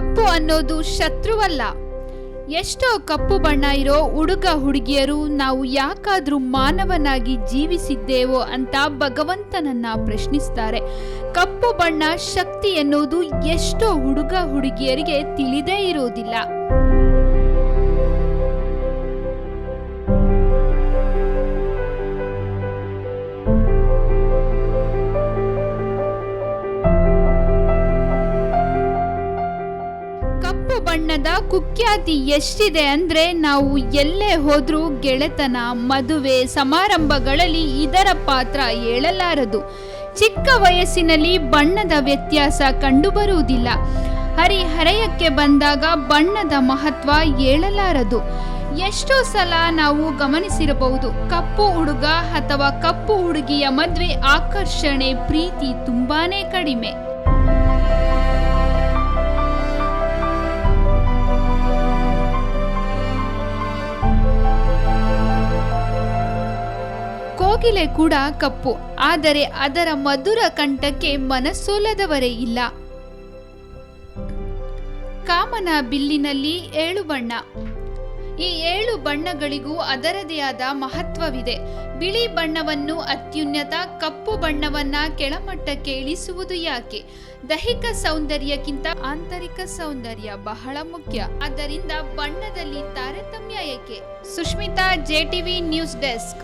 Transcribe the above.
ಕಪ್ಪು ಅನ್ನೋದು ಶತ್ರುವಲ್ಲ. ಎಷ್ಟೋ ಕಪ್ಪು ಬಣ್ಣ ಇರೋ ಹುಡುಗ ಹುಡುಗಿಯರು ನಾವು ಯಾಕಾದ್ರೂ ಮಾನವನಾಗಿ ಜೀವಿಸಿದ್ದೇವೋ ಅಂತ ಭಗವಂತನನ್ನ ಪ್ರಶ್ನಿಸ್ತಾರೆ. ಕಪ್ಪು ಬಣ್ಣ ಶಕ್ತಿ ಎನ್ನುವುದು ಎಷ್ಟೋ ಹುಡುಗ ಹುಡುಗಿಯರಿಗೆ ತಿಳಿದೇ ಇರೋದಿಲ್ಲ. ಕಪ್ಪು ಬಣ್ಣದ ಕುಖ್ಯಾತಿ ಎಷ್ಟಿದೆ ಅಂದ್ರೆ ನಾವು ಎಲ್ಲೇ ಹೋದ್ರೂ ಗೆಳೆತನ, ಮದುವೆ, ಸಮಾರಂಭಗಳಲ್ಲಿ ಇದರ ಪಾತ್ರ ಹೇಳಲಾರದು. ಚಿಕ್ಕ ವಯಸ್ಸಿನಲ್ಲಿ ಬಣ್ಣದ ವ್ಯತ್ಯಾಸ ಕಂಡುಬರುವುದಿಲ್ಲ. ಹರಿಹರೆಯಕ್ಕೆ ಬಂದಾಗ ಬಣ್ಣದ ಮಹತ್ವ ಹೇಳಲಾರದು. ಎಷ್ಟೋ ಸಲ ನಾವು ಗಮನಿಸಿರಬಹುದು, ಕಪ್ಪು ಹುಡುಗ ಅಥವಾ ಕಪ್ಪು ಹುಡುಗಿಯ ಮದುವೆ ಆಕರ್ಷಣೆ ಪ್ರೀತಿ ತುಂಬಾನೇ ಕಡಿಮೆ. ಕೋಗಿಲೆ ಕೂಡ ಕಪ್ಪು, ಆದರೆ ಅದರ ಮಧುರ ಕಂಠಕ್ಕೆ ಮನಸ್ಸೋಲದವರೇ ಇಲ್ಲ. ಕಾಮನ ಬಿಲ್ಲಿನಲ್ಲಿ ಏಳು ಬಣ್ಣ. ಈ ಏಳು ಬಣ್ಣಗಳಿಗೂ ಅದರದೇ ಆದ ಮಹತ್ವವಿದೆ. ಬಿಳಿ ಬಣ್ಣವನ್ನು ಅತ್ಯುನ್ನತ, ಕಪ್ಪು ಬಣ್ಣವನ್ನ ಕೆಳಮಟ್ಟಕ್ಕೆ ಇಳಿಸುವುದು ಯಾಕೆ? ದೈಹಿಕ ಸೌಂದರ್ಯಕ್ಕಿಂತ ಆಂತರಿಕ ಸೌಂದರ್ಯ ಬಹಳ ಮುಖ್ಯ. ಆದ್ದರಿಂದ ಬಣ್ಣದಲ್ಲಿ ತಾರತಮ್ಯ ಏಕೆ? Sushmita JTV news desk.